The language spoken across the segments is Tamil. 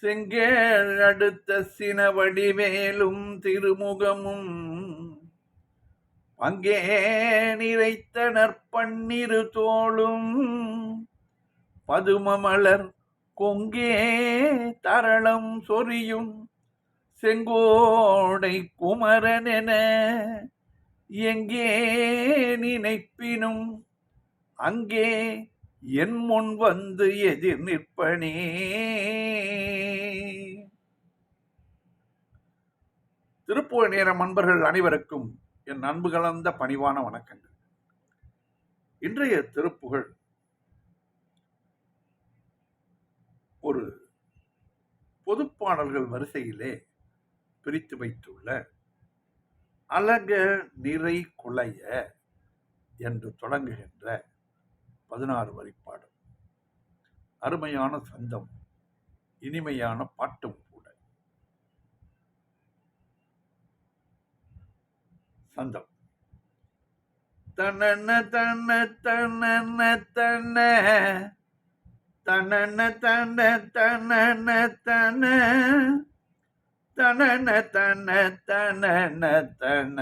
செங்கேழ் அடுத்த சினவடிவேலும் திருமுகமும். அங்கே நிறைத்த நற்பன்னிரு தோளும். பதுமமலர் கொங்கே தரளம் சொரியும். செங்கோடை குமரனென எங்கே நினைப்பினும். அங்கே என் முன் வந்து எதிர் நிற்பனே. திருப்புவ நேர அன்பர்கள் அனைவருக்கும் என் அன்பு கலந்த பணிவான வணக்கங்கள். இன்றைய திருப்புகழ் ஒரு பொதுப்பாடல்கள் வரிசையிலே பிரித்து வைத்துள்ள அழக நிறை குலைய என்று தொடங்குகின்ற பதினாறு வரிப்பாடல் அருமையான சந்தம் இனிமையான பாட்டும் கூட. சந்தம். தனன தன்ன. தன்ன தன்ன தனன. தன தனன தன தனன. தன தனன.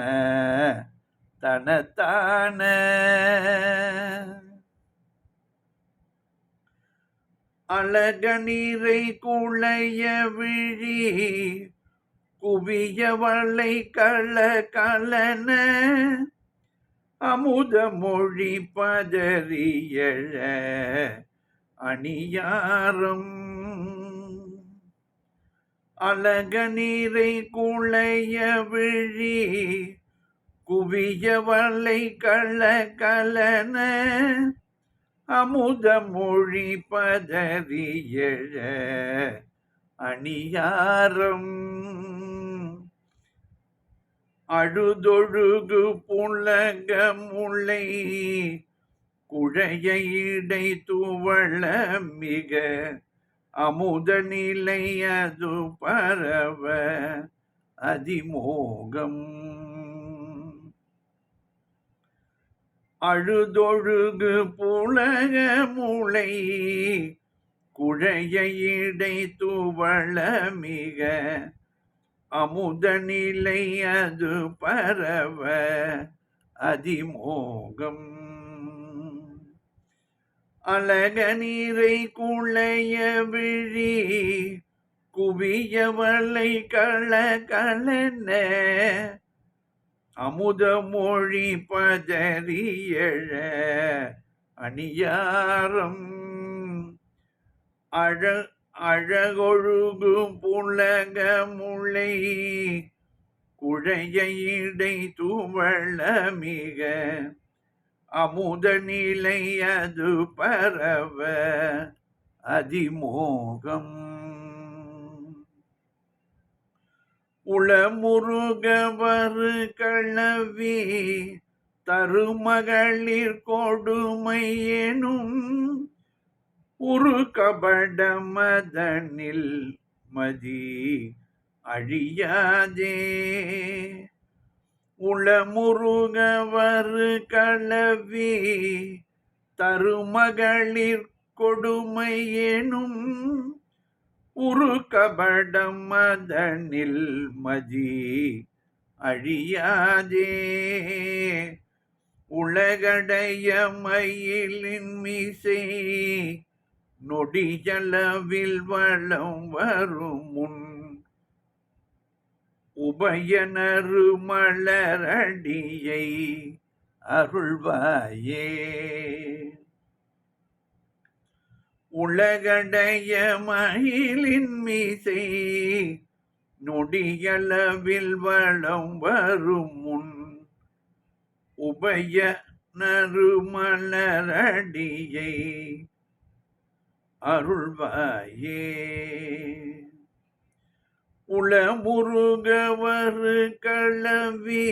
தன அழக நீரை குளைய விழி குவிய வள்ளை கள கலன அமுத மொழி பதறியழ அணியாரம். அழக நீரை குளைய விழி குவிய வள்ளை கள கலன அமுத மொழி பதறியழ அணியாரம். அழுதொழுகு புலக முளை குழையடை துவள மிக அமுத நிலை அது பரவ அதிமோகம். அழுதொழுகு புலக முளை குழையடை துவள மிக அமுத நிலை அது பரவ அதிமோகம். அழக நீரை குளைய விழி குவியவளை கள கலன அமுத மொழி பதறியழ அணியாரம். அழ அழகொழுகும் புலக முளை குழையடை துவள மிக அமுத நிலை அது பரவ அதிமோகம். உளமுருகவரு கள்ளவி தருமகளிர் கொடுமை எனும் உரு கபட மதனில் மதி அழியாதே. உளமுருகவரு களவி தருமகளிர் கொடுமை உருக்கபட மதனில் மதி அழியாதே. உலகடைய மயிலின் மீசை நொடியளவில் வளம் வரும் முன் உபயனரு மலரடியை அருள்வாயே. உலகடைய மயிலின் மீசை நொடியளவில் வளம் வரும் முன் உபய நறுமலரடியை அருள்வாயே. உளமுருகவரு களவி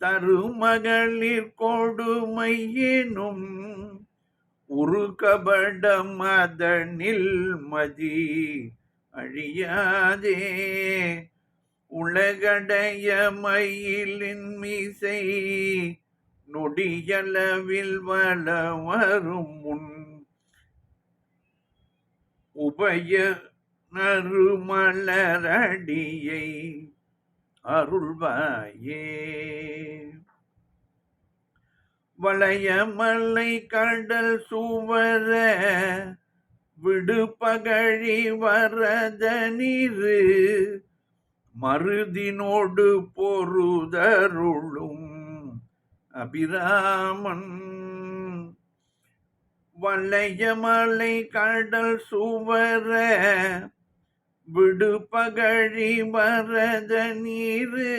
தருமகளிர் கொடுமையினும் உருகபட மதனில் மதி அழியாதே. உலகடைய மயிலின் மீசை நொடியளவில் வள வரும் முன் உபய நறுமலரடியை அருள்வாயே. வளையமலை கடல் சுவர விடுபகழி வரத நீரு மருதினோடு பொருதருளும் அபிராமன். வளையமலை கடல் சுவர விடுபகழி வரத நீரு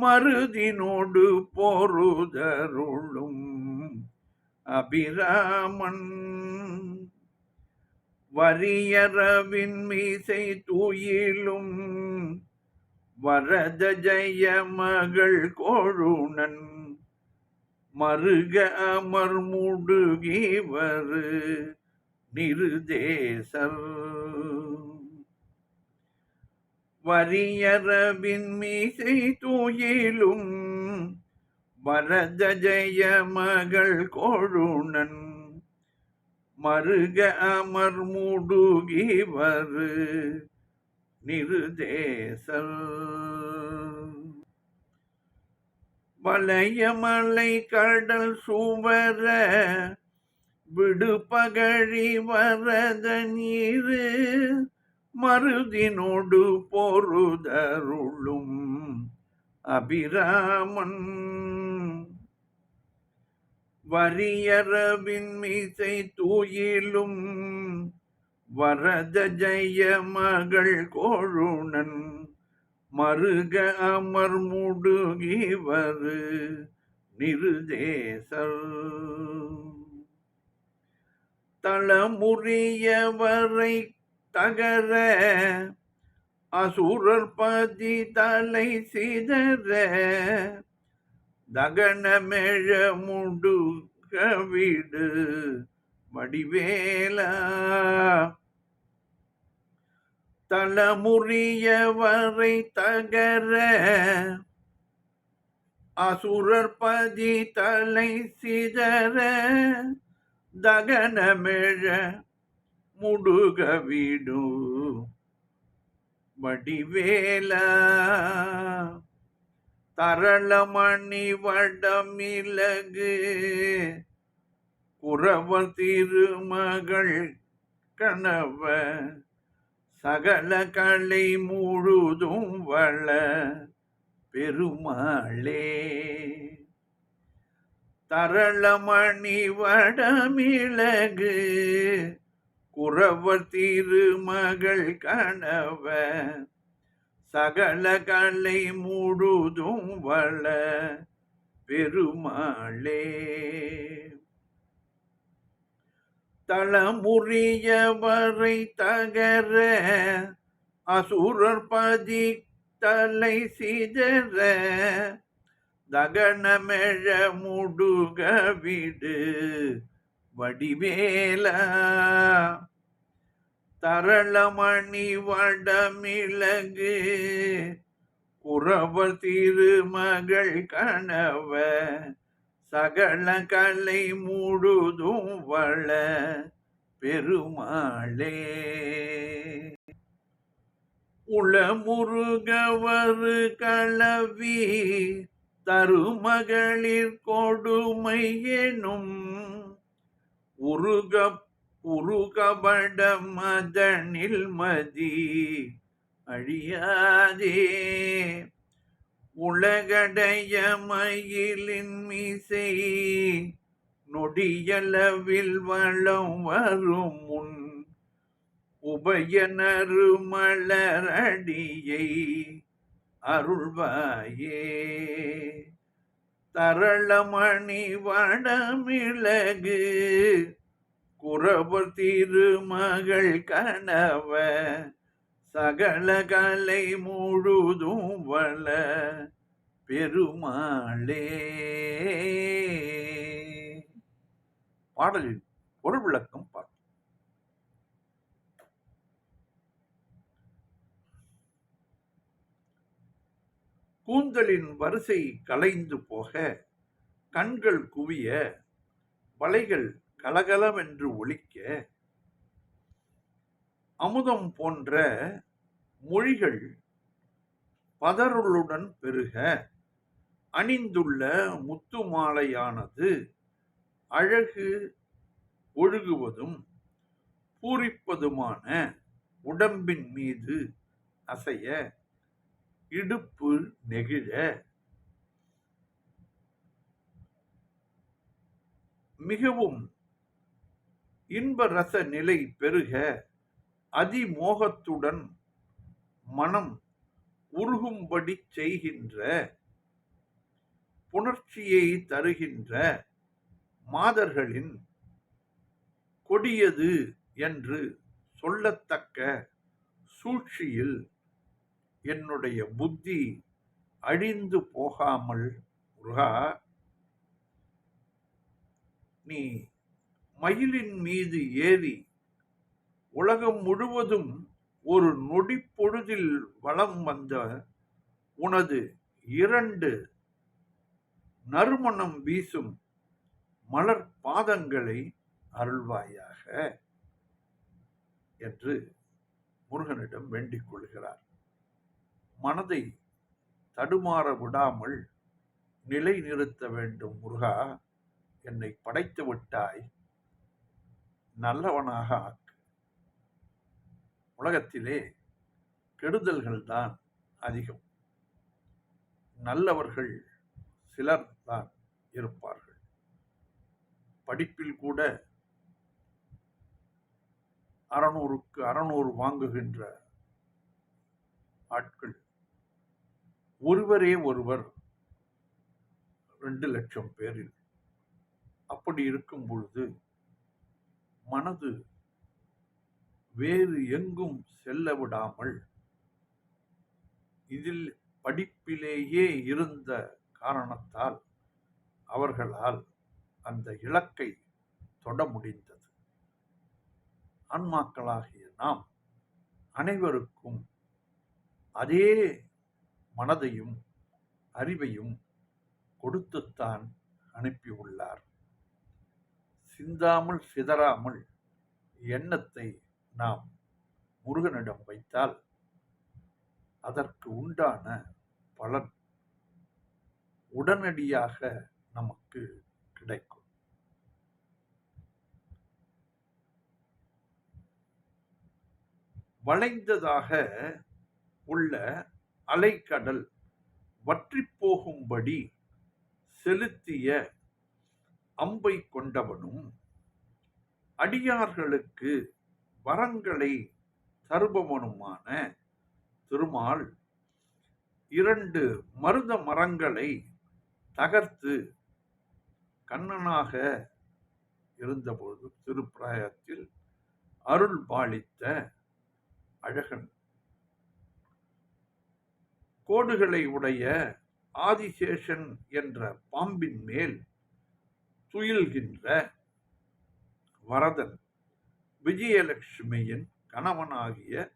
மருதினோடு போருதருளும் அபிராமன். வரியரவின் மீசை தூயிலும் வரத ஜெய மகள் கோழுனன். மருக அமர் முடுகிவரு நிருதேசர். வரியரவின் மீசை தூயிலும் வரத ஜெய மகள் கோழுனன் மருக அமர் மூடுகி வரு நிருதேசல் வளையமலை கடல் சுவர விடுபகழி வரத நீரு மருதினோடு போருதருளும் அபிராமன். வரியரவின் மீசை தூயிலும் வரத ஜெய மகள் கோழுணன். மருக அமர் முடுகிவரு நிருதேசர். தளமுறியவரை தகர அசுரர் பதி தலை சிதற தகனமெழ முடுக விடு வடிவேலா. தளமுறியவரை தகர அசுரர் பதி தலை சிதற தகனமெழ முடுக விடு. வடிவேலா தரளமணி வடமிலகு குறவ திருமகள் கணவ சகல கலை முழுதும் வள பெருமாளே. தரளமணி வடமிளகு குறவர் திருமகள் கணவ சகல கலை முழுதும் வள பெருமாளே. தளமுறியவரை தகர அசுரர் பதி தலை சிதற தகனமெழ முடுக விடு வடிவேல. தரளமணி வடமிளகு குறவர் திருமகள் கணவ சகல கலை முழுதும் வள பெருமாளே. உளமுருகவரு களவி தருமகளிர் கொடுமை எனும் உருக உருகபட மதனில் மதி அழியாதே. உலகடைய மயிலின் மீசை நொடியளவில் வளம் வரும் முன் உபயனரு மலரடியை அருள்வாயே. தரளமணி வடமிளகு குறவர் திருமகள் கணவ சகல கலை முழுதும் வள பெருமாளே. பாடலில் பொருள் விளக்கம் கூந்தலின் வரிசை கலைந்து போக கண்கள் குவிய வலைகள் கலகலவென்று ஒழிக்க அமுதம் போன்ற மொழிகள் பதருளுடன் பெருக அணிந்துள்ள முத்து மாலையானது அழகு ஒழுகுவதும் பூரிப்பதுமான உடம்பின் மீது அசைய இடுப்பு நெகிழ. மிகவும் இன்ப ரச நிலை பெருக அதிமோகத்துடன் மனம் உருகும்படி செய்கின்ற புணர்ச்சியை தருகின்ற மாதர்களின் கொடியது என்று சொல்லத்தக்க சூழ்ச்சியில் என்னுடைய புத்தி அழிந்து போகாமல் முருகா நீ மயிலின் மீது ஏறி உலகம் முழுவதும் ஒரு நொடி பொழுதில் வந்த உனது இரண்டு நறுமணம் வீசும் மலர் பாதங்களை அருள்வாயாக என்று முருகனிடம் வேண்டிக் கொள்கிறார். மனதை தடுமாற விடாமல் நிலை நிறுத்த வேண்டும் முருகா. என்னை படைத்து விட்டாய். நல்லவனாக ஆக்கு. உலகத்திலே கெடுதல்கள் தான் அதிகம். நல்லவர்கள் சிலர் தான் இருப்பார்கள். படிப்பில் கூட அறநூறுக்கு அறநூறு வாங்குகின்ற ஆட்கள் ஒருவரே ஒருவர் ரெண்டு லட்சம் பேரில் அப்படி இருக்கும் பொழுது மனது வேறு எங்கும் செல்ல விடாமல் இதில் படிப்பிலேயே இருந்த காரணத்தால் அவர்களால் அந்த இலக்கை தொட முடிந்தது. ஆன்மாக்களாகிய நாம் அனைவருக்கும் அதே மனதையும் அறிவையும் கொடுத்துத்தான் அனுப்பியுள்ளார். சிந்தாமல் சிதறாமல் எண்ணத்தை நாம் முருகனிடம் வைத்தால் அதற்கு உண்டான பலன் உடனடியாக நமக்கு கிடைக்கும். வளைந்ததாக உள்ள அலைக்கடல் வற்றி போகும்படி செலுத்திய அம்பை கொண்டவனும் அடியார்களுக்கு வரங்களை தருபவனுமான திருமால் இரண்டு மருத மரங்களை தகர்த்து கண்ணனாக இருந்தபோது திருப்பிராயத்தில் அருள் பாலித்த அழகன். கோடுகளை உடைய ஆதிசேஷன் என்ற பாம்பின் மேல் துயில்கின்ற வரதன் விஜயலட்சுமியின் கணவனாகிய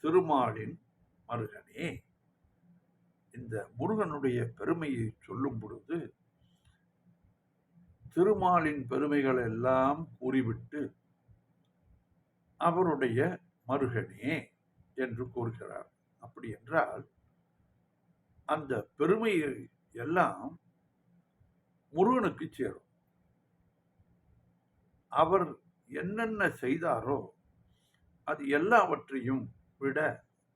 திருமாலின் மருகனே. இந்த முருகனுடைய பெருமையை சொல்லும் பொழுது திருமாலின் பெருமைகள் எல்லாம் கூறிவிட்டு அவருடைய மருகனே என்று கூறுகிறார். அப்படி என்றால் அந்த பெருமையை எல்லாம் முருகனுக்கு சேரும். அவர் என்னென்ன செய்தாரோ அது எல்லாவற்றையும் விட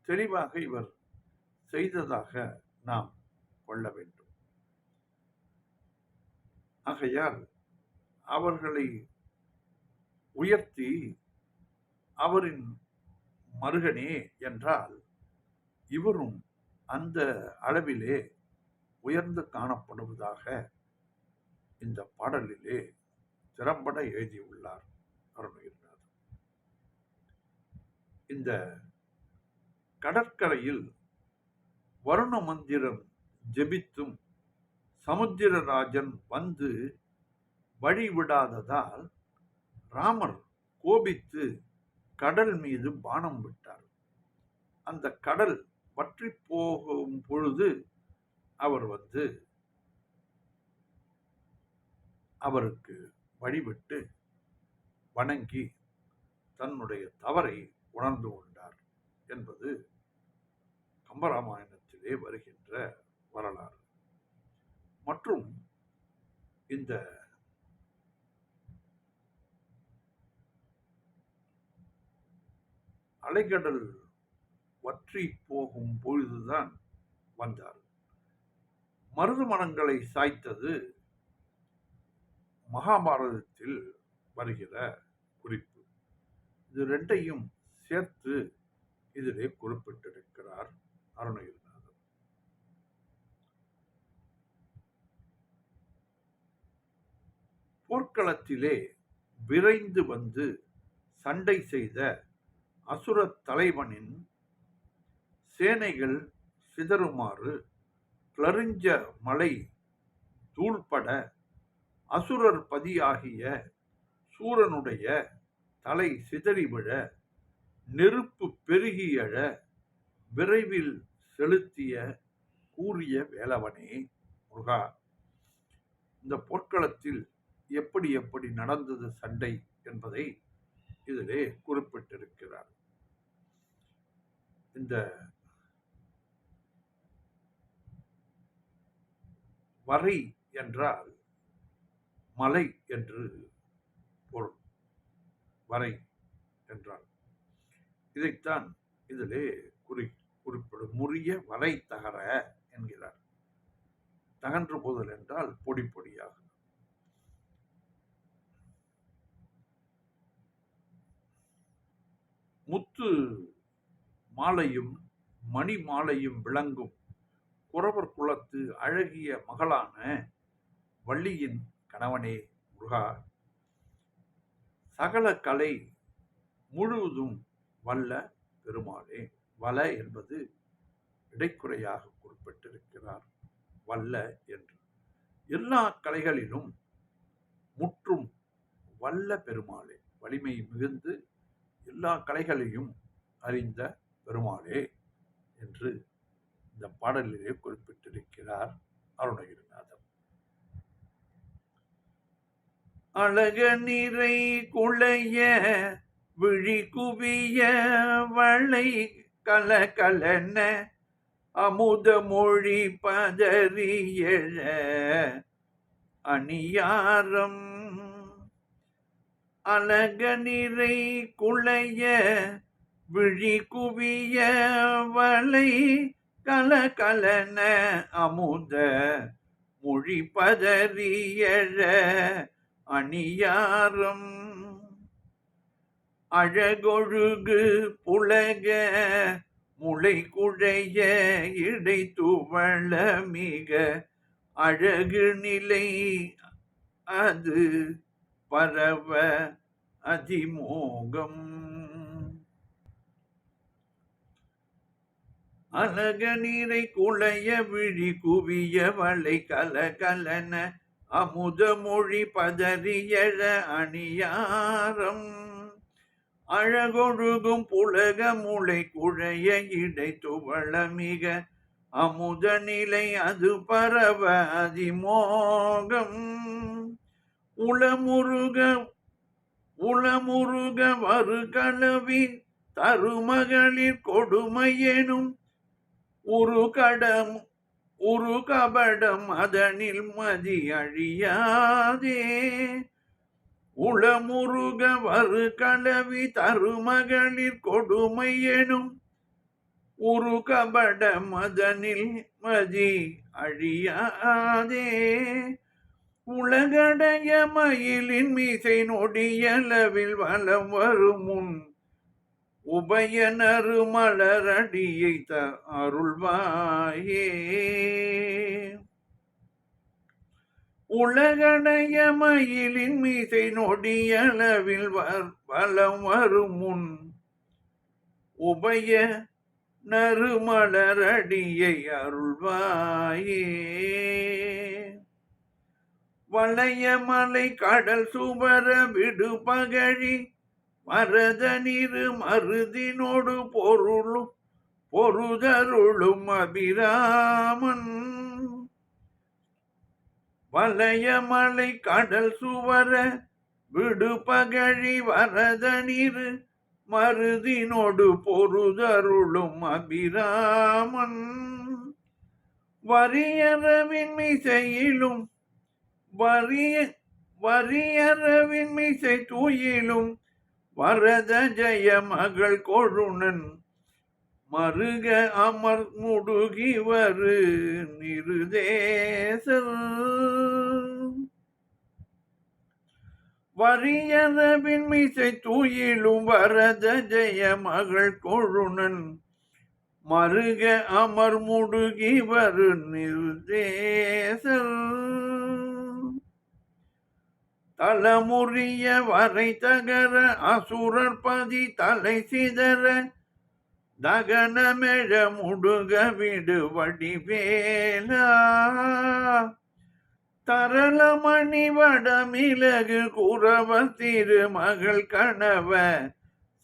தெளிவாக இவர் செய்ததாக நாம் கொள்ள வேண்டும். ஆகையால் அவர்களை உயர்த்தி அவரின் மருகனே என்றால் இவரும் அந்த அளவிலே உயர்ந்து காணப்படுவதாக இந்த பாடலிலே திறம்பட எழுதியுள்ளார் அருணகிரிநாதன் இந்த கடற்கரையில் வருண மந்திரம் ஜெபித்தும் சமுத்திரராஜன் வந்து வழி விடாததால் ராமர் கோபித்து கடல் மீது பானம் விட்டார். அந்த கடல் வற்றி போகும் பொழுது அவர் வந்து அவருக்கு வழிபட்டு வணங்கி தன்னுடைய தவறை உணர்ந்து கொண்டார் என்பது கம்பராமாயணத்திலே வருகின்ற வரலாறு. மற்றும் இந்த அலைக்கடல் வற்றி போகும் பொழுதுதான் வந்தார். மருதுமணங்களை சாய்த்தது மகாபாரதத்தில் வருகிற குறிப்பு. இது ரெண்டையும் சேர்த்து இதிலே குறிப்பிட்டிருக்கிறார் அருணகிரிநாதர். போர்க்களத்திலே விரைந்து வந்து சண்டை செய்த அசுர தலைவனின் சேனைகள் சிதறுமாறு கிளறிஞ்ச மலை தூள்பட அசுரர் பதியாகிய சூரனுடைய தலை சிதறிவிழ நெருப்பு பெருகியழ விரைவில் செலுத்திய கூறிய வேலவனே முருகா. இந்த போர்க்களத்தில் எப்படி எப்படி நடந்தது சண்டை என்பதை இதிலே குறிப்பிட்டிருக்கிறார். இந்த வரை என்றால் மலை என்று பொருள். வரை என்றால். இதைத்தான் இதிலே குறி குறிப்பிடும். முறிய வரை தகர என்கிறார். தகன்று போதல் என்றால் பொடி பொடியாக. முத்து மாலையும் மணி மாலையும் விளங்கும் குறவர் குலத்து அழகிய மகளான வள்ளியின் கணவனே முருகா. சகல கலை முழுவதும் வல்ல பெருமாளே. வல என்பது இடைக்குறையாக குறிப்பிட்டிருக்கிறார். வல்ல என்று. எல்லா கலைகளிலும் முற்றும் வல்ல பெருமாளே. வலிமை மிகுந்து எல்லா கலைகளையும் அறிந்த பெருமாளே என்று இந்த பாடலிலே குறிப்பிட்டிருக்கிறார் அருணகிரிநாதர். அழக நிறை குளைய விழி குவிய வளை கல கலன அமுத மொழி பதறியழ அணியாரம். அழக நிறை குளைய விழி குவிய வளை கல கலன அமுத மொழி பதறியழ அணியாரம். அழகொழுகு புலக முளை குழைய இடை துவள மிக அழகு நிலை அது பரவ அதிமோகம். அழக நீரை குளைய விழி குவிய வளை கல கலன அமுத மொழி பதறியழ அணியாரம். அழகொழுகும் புலக முளை குழைய இடை துவள மிக அமுத நிலை அது பரவ அதிமோகம். உளமுருக உளமுருக வரு கலவின் தருமகளிர் கொடுமையெனும் உரு கடம் உரு கபடம் அதனில் மதி அழியாதே. உளமுருக வரு கலவி தருமகளிர் கொடுமை எனும் உரு கபட மதனில் மதி அழியாதே. உலகடைய மயிலின் மீசை நொடியளவில் வலம் வரும் முன் உபயனரு மலரடியை த அருள்வாயே. உலகடைய மயிலின் மீசை நொடியளவில் வலம் வரும் முன் உபய நறுமலரடியை அருள்வாயே. வளையமலை கடல் சுவர விடு பகழி மரத நீரு மருதினோடு பொருளும் பொருதருளும் அபிராமன். வளையமலை கடல் சுவர விடுபகழி வரத நீரு மருதினோடு பொருதருளும் அபிராமன். வரியறவின் மிசையிலும் வரிய வரியறவின் மிசை தூயிலும் வரத ஜெய மகள் கொழுணன் மருக அமர் முடுகி வரு நிருதேசர். வரியதபின் மிசை தூயிலும் வரத ஜெய மகள் கொழுணன் மருக அமர் முடுகி வரு நிருதேசர். தலமுறிய வரை தகர அசுரர் பதி தலை சிதற தகனமெழ முடுக விடு வடிவேலா. தரளமணி வடமிலகு குறவ திருமகள் கணவ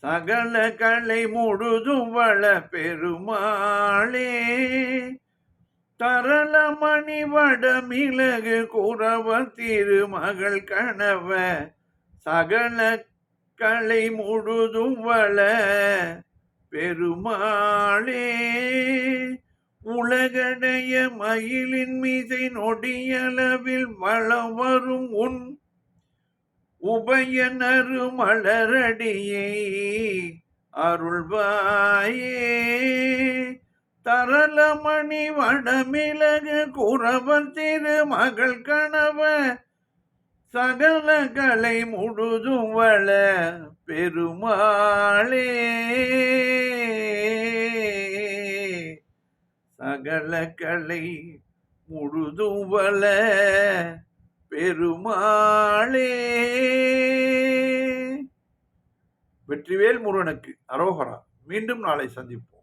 சகல கலை முழுதும் வள பெருமாளே. தரளமணி வடமிளகு குறவ திருமகள் கணவ சகல கலை முழுதும் வள பெருமாளே. உலகடைய மயிலின் மீதை நொடியளவில் வளம் வரும் உன் உபயனரு மலரடியை. அருள்வாயே. தரளமணி வடமிளகு குறவர் திரு மகள் கணவ சகல கலை முழுதும் வள பெருமாளே. சகல கலை முழுதும் வள பெருமாளே. வெற்றிவேல் முருகனுக்கு அரோகரா. மீண்டும் நாளை சந்திப்போம்.